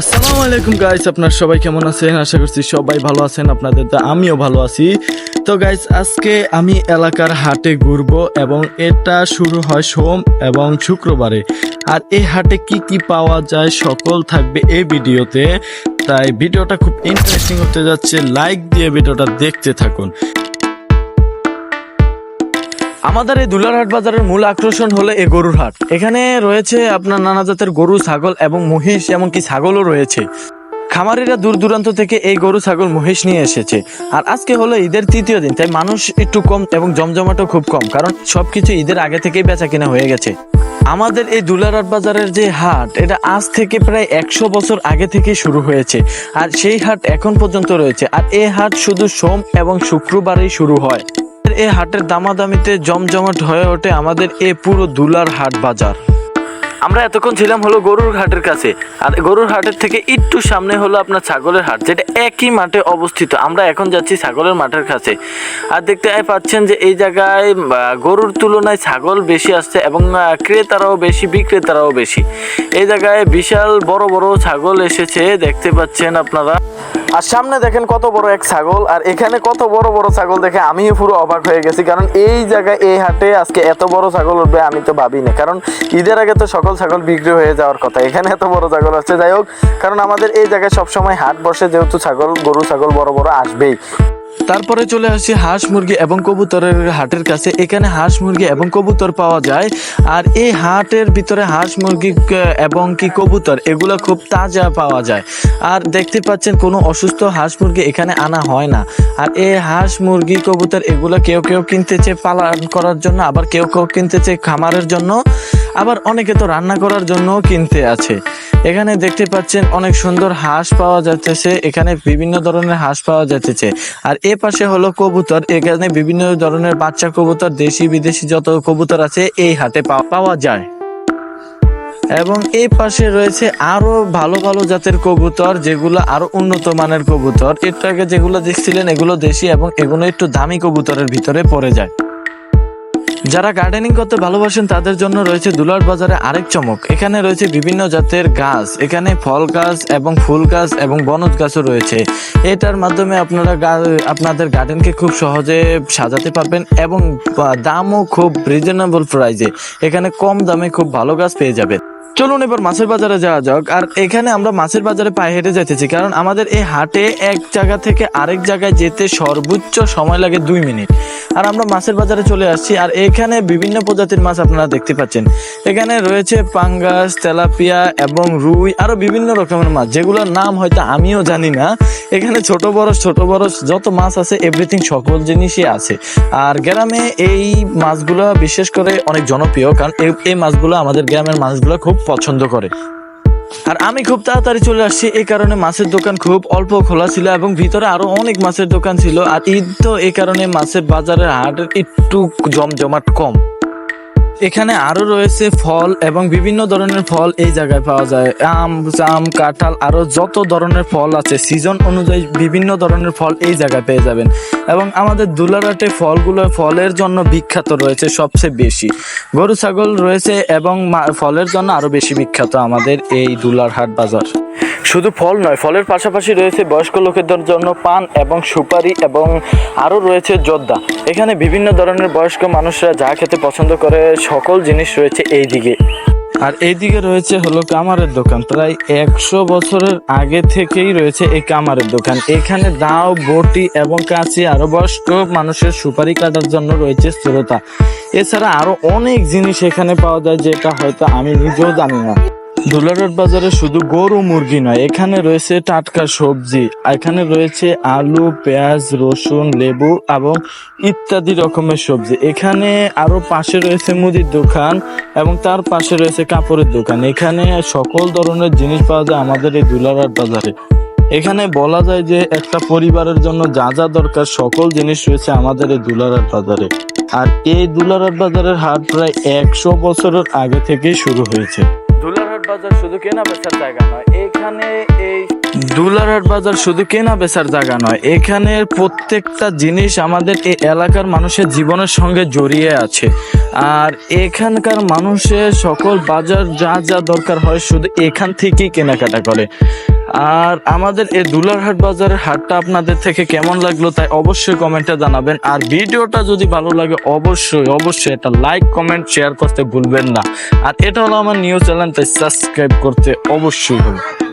আসসালামু আলাইকুম গাইস আপনার সবাই কেমন আছেন? আশা করছি সবাই ভালো আছেন, আপনাদের তো আমিও ভালো আছি। তো গাইস আজকে আমি এলাকার হাটে ঘুরবো এবং এটা শুরু হয় সোম এবং শুক্রবারে। আর এই হাটে কি কি পাওয়া যায়, সকল থাকবে এই ভিডিওতে। তাই ভিডিওটা খুব ইন্টারেস্টিং হতে যাচ্ছে লাইক দিয়ে ভিডিওটা দেখতে থাকুন। আমাদের এই দুলারহাট বাজারের মূল আকর্ষণ হলো এই গরুর হাট। এখানে রয়েছে আপনার নানা জাতের গরু, ছাগল এবং মহিষ, এমনকি ছাগলও রয়েছে। খামারিরা দূর দূরান্ত থেকে এই গরু, ছাগল, মহিষ নিয়ে এসেছে। আর আজকে হলো ঈদের তৃতীয় দিন, তাই মানুষ একটু কম এবং জমজমাটও খুব কম, কারণ সবকিছু ঈদের আগে থেকেই বেচা কিনা হয়ে গেছে। আমাদের এই দুলারহাট বাজারের যে হাট, এটা আজ থেকে প্রায় একশো বছর আগে থেকে শুরু হয়েছে। আর সেই হাট এখন পর্যন্ত রয়েছে। আর এই হাট শুধু সোম এবং শুক্রবারেই শুরু হয়। এই হাটের দামাদামিতে জমজমাট হয়ে ওঠে আমাদের এ পুরো দুলার হাট বাজার। আমরা এতক্ষণ ছিলাম হলো গরুর হাটের কাছে, আর গরুর হাটের থেকে একটু সামনে হলো আপনার ছাগলের হাট, যেটা একই মাঠে অবস্থিত। আমরা এখন যাচ্ছি ছাগলের মাঠের কাছে। আর দেখতে পাচ্ছেন যে এই জায়গায় গরুর তুলনায় ছাগল বেশি আসছে এবং ক্রেতারাও বেশি, বিক্রেতারাও বেশি। এই জায়গায় বিশাল বড় বড় ছাগল এসেছে, দেখতে পাচ্ছেন আপনারা। আর সামনে দেখেন কত বড় এক ছাগল, আর এখানে কত বড় বড় ছাগল দেখে আমিও পুরো অবাক হয়ে গেছি, কারণ এই জায়গায়, এই হাটে আজকে এত বড় ছাগল উঠবে আমি তো ভাবি না কারণ ঈদের আগে তো সকল ছাগল বিক্রি হয়ে যাওয়ার কথা, এখানে এত বড় ছাগল আসছে যাই হোক, কারণ আমাদের এই জায়গায় সবসময় হাট বসে, যেহেতু ছাগল, গরু ছাগল বড় বড় আসবেই। তারপরে চলে আসছি হাঁস মুরগি এবং কবুতরের হাটের কাছে। এখানে হাঁস মুরগি এবং কবুতর পাওয়া যায়। আর এই হাটের ভিতরে হাঁস মুরগি এবং কি কবুতর, এগুলো খুব তাজা পাওয়া যায়। আর দেখতে পাচ্ছেন কোনো অসুস্থ হাঁস মুরগি এখানে আনা হয় না। আর এই হাঁস মুরগি, কবুতর এগুলো কেউ কেউ কিনতেছে পালন করার জন্য, আবার কেউ কেউ কিনতেছে খামারের জন্য। আবার অনেকে তো রান্না করার জন্য কিনতে আছে। এখানে দেখতে পাচ্ছেন অনেক সুন্দর হাঁস পাওয়া যাচ্ছে, এখানে বিভিন্ন ধরনের হাঁস পাওয়া যাচ্ছে। আর এ পাশে হলো কবুতর, এখানে বিভিন্ন ধরনের বাচ্চা কবুতর, দেশি বিদেশি যত কবুতর আছে, এই হাটে পাওয়া- যায়। এবং এই পাশে রয়েছে আরও ভালো ভালো জাতের কবুতর, যেগুলো আরও উন্নত মানের কবুতর। এর আগে যেগুলো দেখছিলেন, এগুলো দেশি এবং এগুলো একটু দামি কবুতরের ভিতরে পড়ে যায়। যারা গার্ডেনিং করতে ভালোবাসেন, তাদের জন্য রয়েছে দুলার বাজারে আরেক চমক। এখানে রয়েছে বিভিন্ন জাতের গাছ। এখানে ফল গাছ এবং ফুল গাছ এবং বনজ গাছও রয়েছে। এটার মাধ্যমে আপনারা আপনাদের গার্ডেনকে খুব সহজে সাজাতে পারবেন এবং দামও খুব রিজনেবল প্রাইজে এখানে কম দামে খুব ভালো গাছ পেয়ে যাবেন। চলুন এবার মাছের বাজারে যাওয়া যাক। আর এখানে আমরা মাছের বাজারে পায়ে হেঁটে যেতেছি কারণ আমাদের এই হাটে এক জায়গা থেকে আরেক জায়গায় যেতে সর্বোচ্চ সময় লাগে দুই মিনিট। আর আমরা মাছের বাজারে চলে আসছি, আর এখানে বিভিন্ন প্রজাতির মাছ আপনারা দেখতে পাচ্ছেন। এখানে রয়েছে পাঙ্গাস, তেলাপিয়া এবং রুই আরও বিভিন্ন রকমের মাছ, যেগুলোর নাম হয়তো আমিও জানি না। এখানে ছোট বড় ছোট বড়, যত মাছ আছে এভরিথিং সকল জিনিসই আছে। আর গ্রামে এই মাছগুলো বিশেষ করে অনেক জনপ্রিয়, কারণ এই- মাছগুলো আমাদের গ্রামের মাছগুলো খুব পছন্দ করে। আর আমি খুব তাড়াতাড়ি চলে আসছি এই কারণে মাছের দোকান খুব অল্প খোলা ছিল এবং ভিতরে আরও অনেক মাছের দোকান ছিল। আর ঈদ তো এই কারণে মাছের বাজারের হাট একটু জমজমাট কম। এখানে আরও রয়েছে ফল এবং বিভিন্ন ধরনের ফল এই জায়গায় পাওয়া যায়। আম, জাম, কাঁঠাল, আরও যত ধরনের ফল আছে সিজন অনুযায়ী বিভিন্ন ধরনের ফল এই জায়গায় পেয়ে যাবেন। এবং আমাদের দুলারাটে ফলগুলো ফলের জন্য বিখ্যাত রয়েছে সবচেয়ে বেশি। গরু, ছাগল রয়েছে এবং ফলের জন্য আরও বেশি বিখ্যাত আমাদের এই দুলারহাট বাজার। শুধু ফল নয়, ফলের পাশাপাশি রয়েছে বয়স্ক লোকেদের জন্য পান এবং সুপারি এবং আরও রয়েছে যোদ্ধা এখানে বিভিন্ন ধরনের বয়স্ক মানুষরা যা খেতে পছন্দ করে, সকল জিনিস রয়েছে এই দিকে। আর এইদিকে রয়েছে হলো কামারের দোকান। প্রায় একশো বছরের আগে থেকেই রয়েছে এই কামারের দোকান। এখানে দাও, বটি এবং কাঁচি আরও বয়স্ক মানুষের সুপারি কাটার জন্য রয়েছে শ্রোতা এছাড়া আরও অনেক জিনিস এখানে পাওয়া যায় যেটা হয়তো আমি নিজেও জানি না। দুলারট বাজারে শুধু গরু, মুরগি নয়, এখানে রয়েছে টাটকা সবজি, এখানে রয়েছে আলু, পেঁয়াজ, রসুন, লেবু এবং ইত্যাদি রকমের সবজি। এখানে আরও পাশে রয়েছে মুদির দোকান এবং তার পাশে রয়েছে কাপড়ের দোকান। এখানে সকল ধরনের জিনিস পাওয়া যায় আমাদের এই দুলারহাট বাজারে। এখানে বলা যায় যে একটা পরিবারের জন্য যা যা দরকার সকল জিনিস রয়েছে আমাদের এই দুলারহাট বাজারে। আর এই দুলারহাট বাজারের হাট প্রায় একশো বছরের আগে থেকেই শুরু হয়েছে। বাজার শুধু কেনা বেচার জায়গা নয়, এখানে এই দুলারহাট বাজার শুধু কেনা বেচার জায়গা নয় এখানের প্রত্যেকটা জিনিস আমাদের এই এলাকার মানুষের জীবনের সঙ্গে জড়িয়ে আছে। আর এখানকার মানুষের সকল বাজার যা যা দরকার হয় শুধু এখান থেকেই কেনাকাটা করে। আর আমাদের এই দুলারহাট বাজারের হাটটা আপনাদের থেকে কেমন লাগল তাই অবশ্যই কমেন্টে জানাবেন। আর ভিডিওটা যদি ভালো লাগে, অবশ্যই অবশ্যই এটা লাইক কমেন্ট শেয়ার করতে ভুলবেন না। আর এটা হলো আমার নিউজ চ্যানেল তাই সাবস্ক্রাইব করতে অবশ্যই হবে